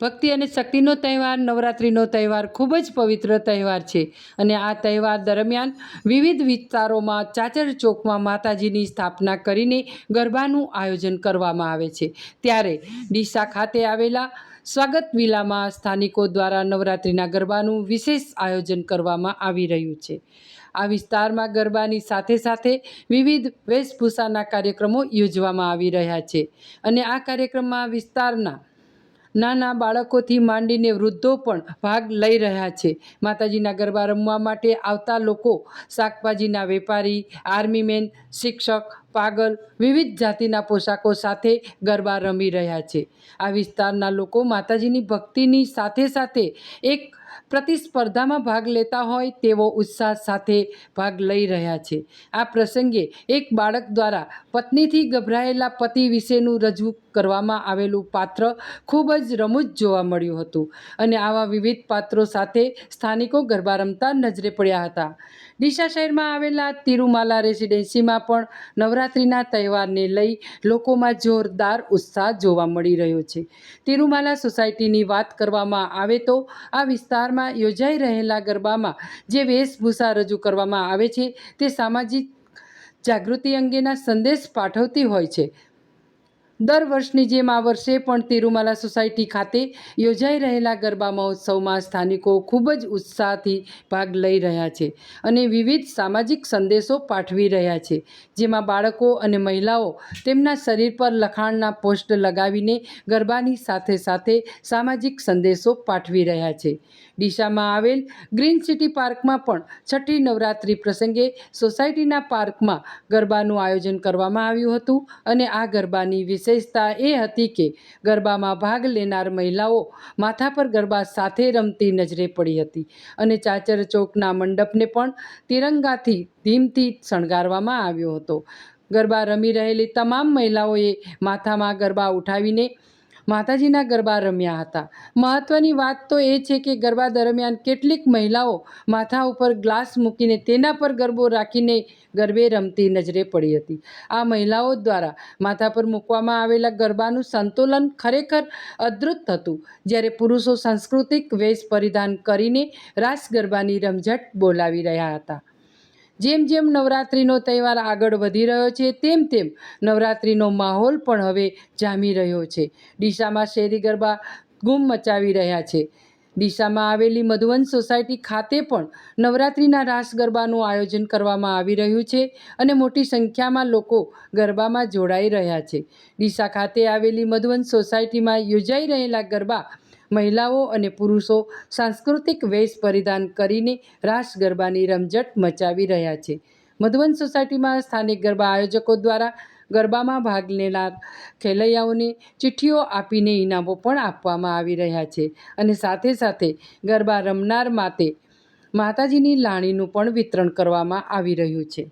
ભક્તિ અને શક્તિનો તહેવાર, નવરાત્રિનો તહેવાર ખૂબ જ પવિત્ર તહેવાર છે. અને આ તહેવાર દરમિયાન વિવિધ વિસ્તારોમાં ચાચર ચોકમાં માતાજીની સ્થાપના કરીને ગરબાનું આયોજન કરવામાં આવે છે. ત્યારે ડીસા ખાતે આવેલા સ્વાગત વિલામાં સ્થાનિકો દ્વારા નવરાત્રિના ગરબાનું વિશેષ આયોજન કરવામાં આવી રહ્યું છે. આ વિસ્તારમાં ગરબાની સાથે સાથે વિવિધ વેશભૂષાના કાર્યક્રમો યોજવામાં આવી રહ્યા છે. અને આ કાર્યક્રમમાં વિસ્તારના નાના બાળકોથી માંડીને વૃદ્ધો પણ ભાગ લઈ રહ્યા છે. માતાજીના ગરબા રમવા માટે આવતા લોકો શાકભાજીના વેપારી, આર્મીમેન, શિક્ષક પાગલ વિવિધ જાતિના પોશાકો સાથે ગરબા રમી રહ્યા છે. આ વિસ્તારના લોકો માતાજીની ભક્તિની સાથે સાથે એક પ્રતિસ્પર્ધામાં ભાગ લેતા હોય તેવો ઉત્સાહ સાથે ભાગ લઈ રહ્યા છે. આ પ્રસંગે એક બાળક દ્વારા પત્નીથી ગભરાયેલા પતિ વિશેનું રજૂ કરવામાં આવેલું પાત્ર ખૂબ જ રમૂજ જોવા મળ્યું હતું અને આવા વિવિધ પાત્રો સાથે સ્થાનિકો ગરબા રમતા નજરે પડ્યા હતા. ડીસા શહેરમાં આવેલા તિરુમાલા રેસિડેન્સીમાં પણ નવરાત્રિના તહેવારને લઈ લોકોમાં જોરદાર ઉત્સાહ જોવા મળી રહ્યો છે. તિરુમાલા સોસાયટીની વાત કરવામાં આવે તો આ વિસ્તારમાં યોજાઈ રહેલા ગરબામાં જે વેશભૂષા રજૂ કરવામાં આવે છે તે સામાજિક જાગૃતિ અંગેના સંદેશ પાઠવતી હોય છે. દર વર્ષની જેમ આ વર્ષે પણ તિરુમાલા સોસાયટી ખાતે યોજાઈ રહેલા ગરબા મહોત્સવમાં સ્થાનિકો ખૂબ જ ઉત્સાહથી ભાગ લઈ રહ્યા છે અને વિવિધ સામાજિક સંદેશો પાઠવી રહ્યા છે. જેમાં બાળકો અને મહિલાઓ તેમના શરીર પર લખાણના પોસ્ટ લગાવીને ગરબાની સાથે સાથે સામાજિક સંદેશો પાઠવી રહ્યા છે. ડીસામાં આવેલ. ગ્રીન સિટી પાર્કમાં પણ છઠ્ઠી નવરાત્રિ પ્રસંગે સોસાયટીના પાર્કમાં ગરબાનું આયોજન કરવામાં આવ્યું હતું અને આ ગરબાની વિશેષતા એ હતી કે ગરબામાં ભાગ લેનાર મહિલાઓ માથા પર ગરબા સાથે રમતી નજરે પડી હતી અને ચાચર ચોકના મંડપને પણ તિરંગાથી ધીમથી શણગારવામાં આવ્યો હતો. ગરબા રમી રહેલી તમામ મહિલાઓએ માથામાં ગરબા ઉઠાવીને માતાજીના ગરબા રમ્યા હતા. મહત્ત્વની વાત તો એ છે કે ગરબા દરમિયાન કેટલીક મહિલાઓ માથા ઉપર ગ્લાસ મૂકીને તેના પર ગરબો રાખીને ગરબે રમતી નજરે પડી હતી. આ મહિલાઓ દ્વારા માથા પર મૂકવામાં આવેલા ગરબાનું સંતુલન ખરેખર અદ્ભુત હતું. જ્યારે પુરુષો સાંસ્કૃતિક વેશ પરિધાન કરીને રાસ ગરબાની રમઝટ બોલાવી રહ્યા હતા. જેમ જેમ નવરાત્રિનો તહેવાર આગળ વધી રહ્યો છે, તેમ તેમ નવરાત્રિનો માહોલ પણ હવે જામી રહ્યો છે. ડીસામાં શેરી ગરબા ગુમ મચાવી રહ્યા છે. ડીસામાં આવેલી મધુવન સોસાયટી ખાતે પણ નવરાત્રિના રાસ ગરબાનું આયોજન કરવામાં આવી રહ્યું છે અને મોટી સંખ્યામાં લોકો ગરબામાં જોડાઈ રહ્યા છે. ડીસા ખાતે આવેલી મધુવન સોસાયટીમાં યોજાઈ રહેલા ગરબા મહિલાઓ અને પુરુષો સાંસ્કૃતિક વેશ પરિધાન કરીને રાસ ગરબાની રમઝટ મચાવી રહ્યા છે. મધુવન સોસાયટીમાં સ્થાનિક ગરબા આયોજકો દ્વારા ગરબામાં ભાગ લેનાર ખેલૈયાઓને ચિઠ્ઠીઓ આપીને ઇનામો પણ આપવામાં આવી રહ્યા છે અને સાથે સાથે ગરબા રમનાર માતે માતાજીની લાણીનું પણ વિતરણ કરવામાં આવી રહ્યું છે.